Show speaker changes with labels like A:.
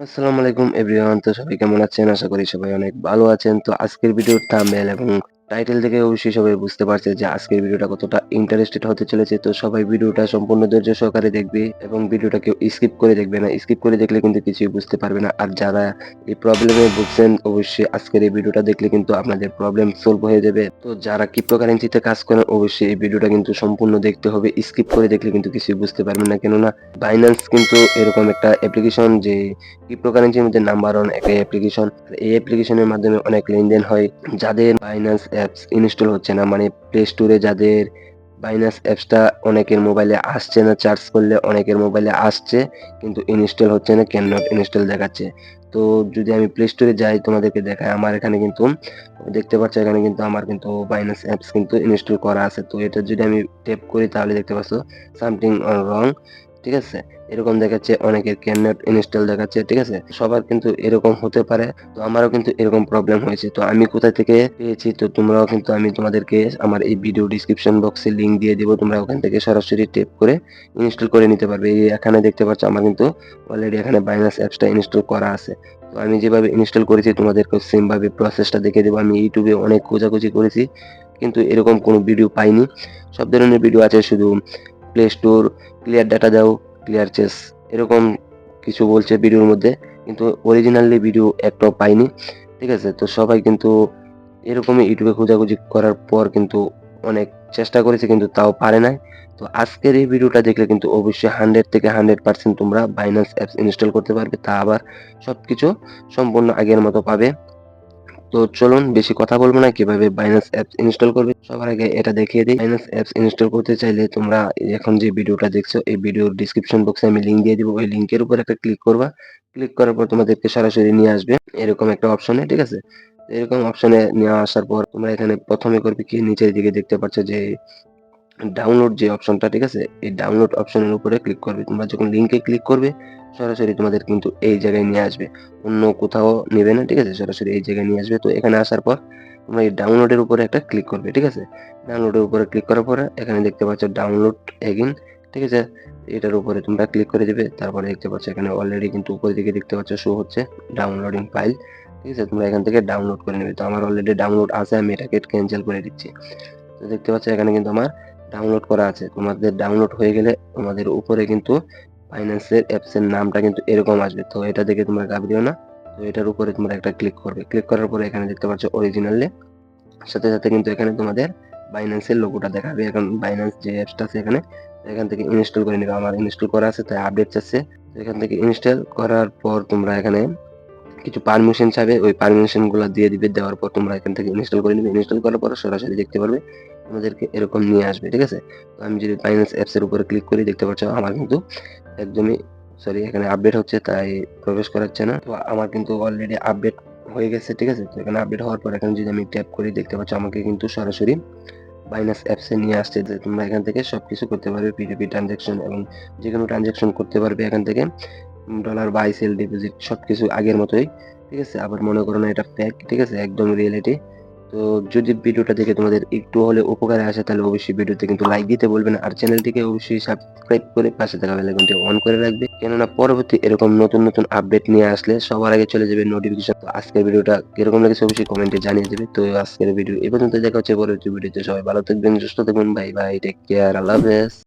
A: আসসালামু আলাইকুম, এভরিওয়ান। তো সবাই কেমন আছেন? আশা করি সবাই অনেক ভালো আছেন। তো আজকের ভিডিওর থাম্বনেল এবং টাইটেল থেকে অবশ্যই সবাই বুঝতে পারছে যে আজকের ভিডিওটা কতটা ইন্টারেস্টেড হতে চলেছে। তো সবাই ভিডিওটা সম্পূর্ণ ধৈর্য সহকারে দেখবে এবং ভিডিওটা কেউ স্কিপ করে দেখবে না। স্কিপ করে দেখলে কিন্তু কিছুই বুঝতে পারবে না। আর যারা এই প্রবলেমে ভুগছেন, অবশ্যই আজকের এই ভিডিওটা দেখলে কিন্তু আপনাদের প্রবলেম সলভ হয়ে যাবে। তো যারা ক্রিপ্টোকারেন্সিতে কাজ করেন, অবশ্যই এই ভিডিওটা কিন্তু সম্পূর্ণ দেখতে হবে। স্কিপ করে দেখলে কিন্তু কিছুই বুঝতে পারবেন না। কেননা বাইন্যান্স কিন্তু এরকম একটা অ্যাপ্লিকেশন যে ক্রিপ্টোকারেন্সির মধ্যে নাম্বার ওয়ান একটা অ্যাপ্লিকেশন এই অ্যাপ্লিকেশনের মাধ্যমে অনেক লেনদেন হয়। যাদের বাইন্যান্স অ্যাপস ইনস্টল হচ্ছে না। মানে প্লে স্টোরে যাদের বাইনাস অ্যাপসটা অনেকের মোবাইলে আসছে না চার্জ করলে অনেকের মোবাইলে আসছে, কিন্তু ইনস্টল হচ্ছে না ক্যান নট ইনস্টল দেখাচ্ছে। তো যদি আমি প্লে স্টোরে যাই, তোমাদেরকে দেখাই, আমার এখানে কিন্তু দেখতে পাচ্ছ, এখানে কিন্তু আমার কিন্তু বাইনাস অ্যাপস কিন্তু ইনস্টল করা আছে। তো এটা যদি আমি ট্যাপ করি, তাহলে দেখতে পাচ্ছ সামথিং রং ঠিক আছে? এরকম দেখাচ্ছে, অনেকের ক্যান নট ইনস্টল দেখাচ্ছে, ঠিক আছে? সবার কিন্তু এরকম হতে পারে, তো আমারও কিন্তু এরকম প্রবলেম হয়েছে। তো আমি কোথা থেকে পেয়েছি, তো তোমরাও কিন্তু আমি তোমাদেরকে আমার এই ভিডিও ডিসক্রিপশন বক্সে লিংক দিয়ে দেবো, তোমরা ওখান থেকে সরাসরি টেপ করে ইনস্টল করে নিতে পারবে। এই এখানে দেখতে পাচ্ছ, আমার কিন্তু অলরেডি এখানে বাইনাস অ্যাপসটা ইনস্টল করা আছে। তো আমি যেভাবে ইনস্টল করেছি, তোমাদেরকে সেমভাবে প্রসেসটা দেখে দেবো। আমি ইউটিউবে অনেক খোঁজাখুঁজি করেছি, কিন্তু এরকম কোনো ভিডিও পাইনি। সব ধরনের ভিডিও আছে, শুধু প্লে স্টোর ক্লিয়ার ডাটা দাও ক্লিয়ার চেস এরকম কিছু বলছে ভিডিওর মধ্যে, কিন্তু অরিজিনালি ভিডিও একটাও পাইনি, ঠিক আছে? তো সবাই কিন্তু এরকমই ইউটিউবে খোঁজাখুঁজি করার পর কিন্তু অনেক চেষ্টা করেছে, কিন্তু তাও পারে নাই। তো আজকের এই ভিডিওটা দেখলে কিন্তু অবশ্যই হান্ড্রেড থেকে হান্ড্রেড পার্সেন্ট তোমরা বাইন্যান্স অ্যাপস ইনস্টল করতে পারবে, তা আবার সবকিছু সম্পূর্ণ আগের মতো পাবে। তো চলুন বেশি কথা বলব না, কীভাবে বাইন্যান্স অ্যাপস ইনস্টল করবে সবার আগে এটা দেখিয়ে দিই। বাইন্যান্স অ্যাপস ইনস্টল করতে চাইলে তোমরা এখন যে ভিডিওটা দেখছ, এই ভিডিওর ডিসক্রিপশন বক্সে আমি লিঙ্ক দিয়ে দিব। ওই লিঙ্কের উপর একটা ক্লিক করবা। ক্লিক করার পর তোমাদেরকে সরাসরি নিয়ে আসবে। এরকম একটা অপশনে ঠিক আছে? এরকম অপশনে নিয়ে আসার পর তোমরা এখানে প্রথমে করবে কি? নিচের দিকে দেখতে পাচ্ছ যে ডাউনলোড যে অপশনটা ঠিক আছে? এই ডাউনলোড অপশনের উপরে ক্লিক করবে। তোমরা যখন লিংকে ক্লিক করবে, সরাসরি তোমাদের কিন্তু এই জায়গায় নিয়ে আসবে। অন্য কোথাও নেবে না, ঠিক আছে? সরাসরি এই জায়গায় নিয়ে আসবে। তো এখানে আসার পর তোমরা এই ডাউনলোডের উপরে একটা ক্লিক করবে, ঠিক আছে? ডাউনলোডের উপরে ক্লিক করার পরে এখানে দেখতে পাচ্ছ ডাউনলোড এগিন ঠিক আছে? এটার উপরে তোমরা ক্লিক করে দিবে। তারপরে দেখতে পাচ্ছ এখানে অলরেডি কিন্তু উপরের দিকে দেখতে পাচ্ছ শো হচ্ছে ডাউনলোডিং ফাইল ঠিক আছে? তোমরা এখান থেকে ডাউনলোড করে নেবে। তো আমার অলরেডি ডাউনলোড আছে, আমি এটাকে ক্যান্সেল করে দিচ্ছি। তো দেখতে পাচ্ছ এখানে কিন্তু আমার ডাউনলোড করা আছে। তোমাদের ডাউনলোড হয়ে গেলে তোমাদের উপরে কিন্তু ফাইন্যান্সের অ্যাপস এর নামটা কিন্তু এরকম আসবে। তো এটা দেখে তোমরা ঘাবড়িও না। তো এটার উপরে তোমরা একটা ক্লিক করবে। ক্লিক করার পরে এখানে দেখতে পাচ্ছ অরিজিনালে সাথে সাথে কিন্তু এখানে তোমাদের বাইন্যান্সের লোগোটা দেখাবে। এখন বাইন্যান্স যে অ্যাপসটা আছে এখানে এখান থেকে ইনস্টল করে নেবে। আমার ইনস্টল করা আছে, তাই আপডেট চাচ্ছে। এখান থেকে ইনস্টল করার পর তোমরা এখানে কিছু পারমিশন চাবে। ওই পারমিশনগুলো দিয়ে দিবে। দেওয়ার পর তোমরা এখান থেকে ইনস্টল করে নিবে। ইনস্টল করার পর সরাসরি দেখতে পারবে। তোমাদেরকে এরকম নিয়ে আসবে, ঠিক আছে? তো আমি যদি বাইন্যান্স অ্যাপস এর উপরে ক্লিক করি, দেখতে পাচ্ছ আমার কিন্তু একদমই সরি এখানে আপডেট হচ্ছে, তাই প্রবেশ করাচ্ছে না। তো আমার কিন্তু অলরেডি আপডেট হয়ে গেছে, ঠিক আছে? তো এখানে আপডেট হওয়ার পর এখানে যদি আমি ট্যাপ করি, দেখতে পাচ্ছ আমাকে কিন্তু সরাসরি বাইনাস অ্যাপসে নিয়ে আসছে। যে তোমরা এখান থেকে সবকিছু করতে পারবে পিডিপি ট্রানজ্যাকশন এবং যে কোনো ট্রানজ্যাকশন করতে পারবে এখান থেকে। ডলার বাই সেল ডিপোজিট সবকিছু আগের মতোই, ঠিক আছে? আবার মনে করো না এটা ফ্যাক ঠিক আছে? একদম রিয়েলিটি তো যদি ভিডিওটা দেখে তোমাদের একটু হলে উপকারে আসে, তাহলে অবশ্যই ভিডিওতে কিন্তু লাইক দিতে বলবেন। আর চ্যানেলটিকে অবশ্যই সাবস্ক্রাইব করে পাশে থাকা বেলাইকনটি অন করে রাখবে। কেননা পরবর্তী এরকম নতুন নতুন আপডেট নিয়ে আসলে সবার আগে চলে যাবে নোটিফিকেশন তো আজকের ভিডিওটা কীরকম লেগেছে অবশ্যই কমেন্টে জানিয়ে দেবে। তো আজকের ভিডিও এ পর্যন্ত দেখা হচ্ছে, পরবর্তী ভিডিওতে সবাই ভালো থাকবেন, সুস্থ থাকবেন। বাই বাই টেক কেয়ার আল্লাহ হাফেজ।